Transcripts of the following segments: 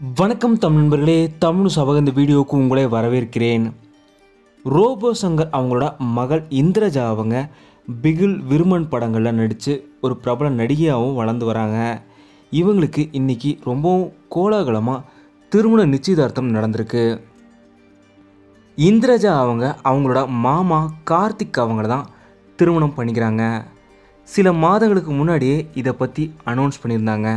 வணக்கம் தமிழ் நண்பர்களே தமிழ் சபக இந்த வீடியோவுக்கு உங்களை வரவேற்கிறேன். ரோபோ சங்கர் அவங்களோட மகள் இந்திரஜா அவங்க பிகில் விருமன் படங்களில் நடித்து ஒரு பிரபல நடிகையாகவும் வளர்ந்து வராங்க. இவங்களுக்கு இன்னைக்கு ரொம்பவும் கோலாகலமாக திருமண நிச்சயதார்த்தம் நடந்திருக்கு. இந்திரஜா அவங்க அவங்களோட மாமா கார்த்திக் அவங்கள தான் திருமணம் பண்ணிக்கிறாங்க. சில மாதங்களுக்கு முன்னாடியே இதை பற்றி அனௌன்ஸ் பண்ணியிருந்தாங்க.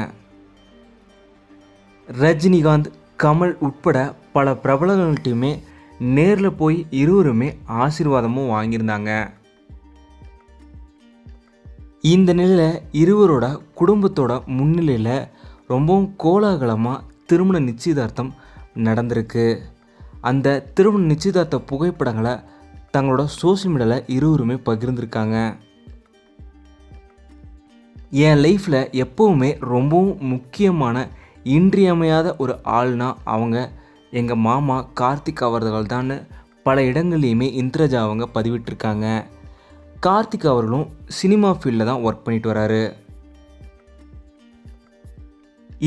ரஜினிகாந்த் கமல் உட்பட பல பிரபலங்கள்ட்டையுமே நேரில் போய் இருவருமே ஆசீர்வாதமும் வாங்கியிருந்தாங்க. இந்த நிலையில் இருவரோட குடும்பத்தோட முன்னிலையில் ரொம்பவும் கோலாகலமாக திருமண நிச்சயதார்த்தம் நடந்திருக்கு. அந்த திருமண நிச்சயதார்த்த புகைப்படங்களை தங்களோட சோஷியல் மீடியாவில் இருவருமே பகிர்ந்திருக்காங்க. என் லைஃப்பில் எப்போவுமே ரொம்பவும் முக்கியமான இன்றியமையாத ஒரு ஆள்னா அவங்க. எங்கள் மாமா கார்த்திக் அவர்கள் தான் பல இடங்கள்லையுமே இந்திரஜா அவங்க பதிவிட்டிருக்காங்க. கார்த்திக் அவர்களும் சினிமா ஃபீல்டில் தான் ஒர்க் பண்ணிட்டு வராரு.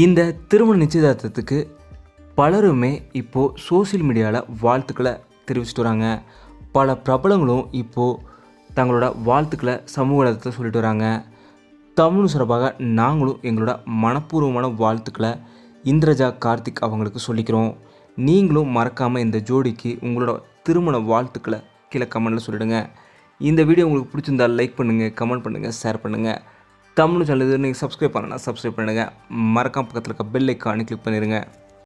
இந்த திருமண நிச்சயதார்த்தத்துக்கு பலருமே இப்போது சோஷியல் மீடியாவில் வாழ்த்துக்களை தெரிவிச்சிட்டு வராங்க. பல பிரபலங்களும் இப்போது தங்களோட வாழ்த்துக்களை சமூக வலைதளத்தில் சொல்லிட்டு வராங்க. தமிழ் சார்பாக நாங்களும் எங்களோட மனப்பூர்வமான வாழ்த்துக்களை இந்திரஜா கார்த்திக் அவங்களுக்கு சொல்லிக்கிறோம். நீங்களும் மறக்காமல் இந்த ஜோடிக்கு உங்களோட திருமண வாழ்த்துக்களை கீழே கமெண்ட்டில் சொல்லிடுங்க. இந்த வீடியோ உங்களுக்கு பிடிச்சிருந்தா லைக் பண்ணுங்கள் கமெண்ட் பண்ணுங்கள் ஷேர் பண்ணுங்கள் தமிழ் சேனல் இது நீங்கள் சப்ஸ்கிரைப் பண்ணனா சப்ஸ்கிரைப் பண்ணுங்கள் மறக்காம பக்கத்தில் இருக்க பெல் ஐக்கானு கிளிக் பண்ணிடுங்க